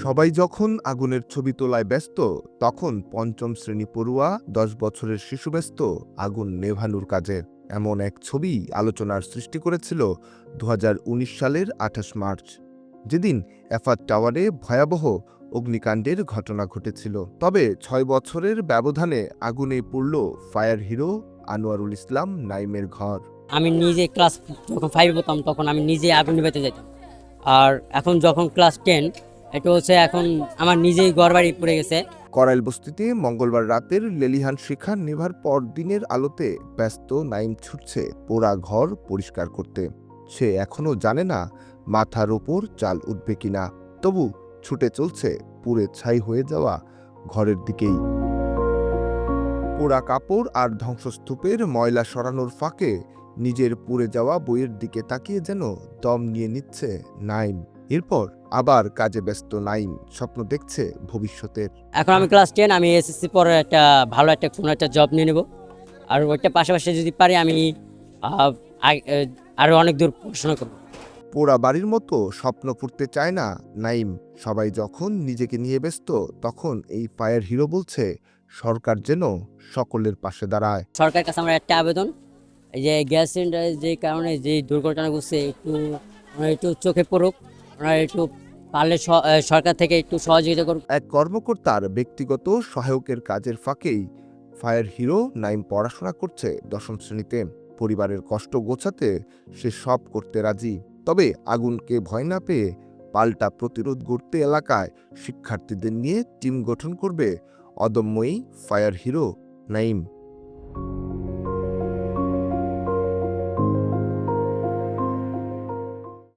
সবাই যখন আগুনের ছবি তোলায় ব্যস্ত, তখন পঞ্চম শ্রেণি পড়ুয়া, দশ বছরের শিশু ব্যস্ত, আগুন নেভানোর কাজে। এমন এক ছবি আলোচনার সৃষ্টি করেছিল দু হাজার উনিশ সালের আঠাশ মার্চ। যেদিন এফাত টাওয়ারে ভয়াবহ অগ্নিকাণ্ডের ঘটনা ঘটেছিল। তবে ছয় বছরের ব্যবধানে আগুনে পড়ল ফায়ার হিরো আনোয়ারুল ইসলাম নাইমের ঘর। আমি নিজে ক্লাস যখন ফাইভে পড়তাম তখন আমি নিজে আগুন নিভাতে যেতাম আর এখন যখন ক্লাস টেন এটা হচ্ছে এখন আমার নিজেই ঘর বাড়ি পড়ে গেছে। করাইল বস্তিতে মঙ্গলবার রাতের লেলিহান শিখা নেভার পর দিনের আলোতে ব্যস্ত নাইম ছুটছে পোড়া ঘর পরিষ্কার করতে। সে এখনও জানে না মাথার ওপর চাল উঠবে কিনা। তবু ছুটে চলছে পুড়ে ছাই হয়ে যাওয়া ঘরের দিকেই। পোড়া কাপড় আর ধ্বংসস্তূপের ময়লা সরানোর ফাঁকে নিজের পুড়ে যাওয়া বইয়ের দিকে তাকিয়ে যেন দম নিয়ে নিচ্ছে নাইম। এরপর আবার কাজে ব্যস্ত নাইম স্বপ্ন দেখছে ভবিষ্যতের। এখন আমি ক্লাস টেন আমি এসএসসি পরে একটা ভালো একটা কোনো একটা জব নিয়ে নেব। আর ওইটা পাশাপাশি যদি পারি আমি আহ, আগ- আহ, আরও অনেক দূর পড়াশোনা করব। পোড়া বাড়ির মতো স্বপ্ন ফুটতে চায় না নাইম। সবাই যখন নিজেকে নিয়ে ব্যস্ত তখন এই ফায়ার হিরো বলছে সরকার যেন সকলের পাশে দাঁড়ায়। সরকারের কাছে আমার একটা আবেদন এই যে গ্যাস সিলিন্ডারের যে কারণে যে দুর্ঘটনা ঘটছে একটু একটু চোখে পড়ুক। ওনারা একটু পারলে সরকার থেকে একটু সহযোগিতা করুক এক কর্মকর্তার ব্যক্তিগত সহায়কের কাজের ফাঁকেই ফায়ার হিরো নাইম পড়াশোনা করছে দশম শ্রেণীতে। পরিবারের কষ্ট গোছাতে সে সব করতে রাজি। তবে আগুনকে ভয় না পেয়ে পাল্টা প্রতিরোধ গড়তে এলাকায় শিক্ষার্থীদের নিয়ে টিম গঠন করবে অদম্যই ফায়ার হিরো নাইম।